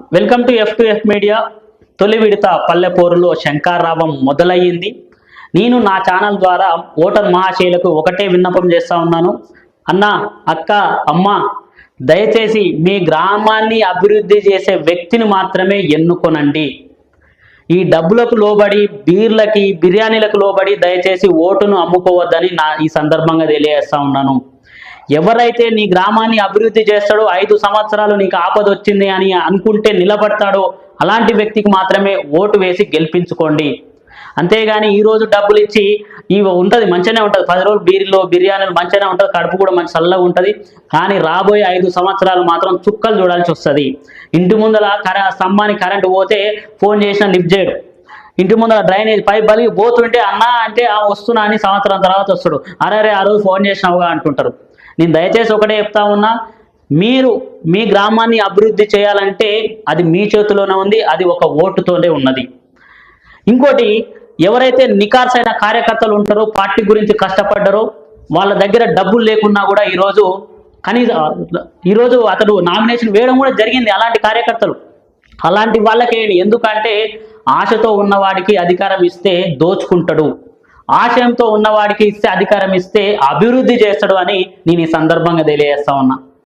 Welcome to F two F media తొలి విడత పల్లెపోరులో శంకారావం మొదలయ్యింది. నేను నా ఛానల్ ద్వారా ఓటర్ మహాశైలకు ఒకటే విన్నపం చేస్తూ ఉన్నాను. అన్న అక్క అమ్మ దయచేసి మీ గ్రామాన్ని అభివృద్ధి చేసే వ్యక్తిని మాత్రమే ఎన్నుకొనండి. ఈ డబ్బులకు లోబడి బీర్లకి బిర్యానీలకు లోబడి దయచేసి ఓటును అమ్ముకోవద్దని నా ఈ సందర్భంగా తెలియజేస్తా ఉన్నాను. ఎవరైతే నీ గ్రామాన్ని అభివృద్ధి చేస్తాడో ఐదు సంవత్సరాలు నీకు ఆపద వచ్చింది అని అనుకుంటే నిలబడతాడో అలాంటి వ్యక్తికి మాత్రమే ఓటు వేసి గెలిపించుకోండి. అంతేగాని ఈ రోజు డబ్బులు ఇచ్చి ఇవి ఉంటుంది మంచిగానే ఉంటుంది. పది రోజులు బీరిలో బిర్యానీలు మంచిగానే ఉంటుంది కడుపు కూడా మంచి చల్లగా ఉంటుంది. కానీ రాబోయే ఐదు సంవత్సరాలు మాత్రం చుక్కలు చూడాల్సి వస్తుంది. ఇంటి ముందల కర స్తంభానికి కరెంటు పోతే ఫోన్ చేసిన లిఫ్ట్ చేయడు. ఇంటి ముందర డ్రైనేజ్ పైప్ బలిగి పోతుంటే అన్నా అంటే ఆ వస్తున్నా అని సంవత్సరం తర్వాత వస్తాడు. అరే అరే ఆ రోజు ఫోన్ చేసినావుగా అంటుంటారు. నేను దయచేసి ఒకటే చెప్తా ఉన్నా మీరు మీ గ్రామాన్ని అభివృద్ధి చేయాలంటే అది మీ చేతిలోనే ఉంది అది ఒక ఓటుతోనే ఉన్నది. ఇంకోటి ఎవరైతే నికార్సైన కార్యకర్తలు ఉంటారో పార్టీ గురించి కష్టపడ్డారో వాళ్ళ దగ్గర డబ్బులు లేకున్నా కూడా ఈరోజు కనీస ఈరోజు అతడు నామినేషన్ వేయడం కూడా జరిగింది అలాంటి కార్యకర్తలు. అలాంటి వాళ్ళకేయండి ఎందుకంటే ఆశతో ఉన్నవాడికి అధికారం ఇస్తే దోచుకుంటాడు. ఆశయంతో ఉన్నవాడికి ఇస్తే అధికారం ఇస్తే అభివృద్ధి చేస్తాడు అని నేను ఈ సందర్భంగా తెలియజేస్తా ఉన్నా.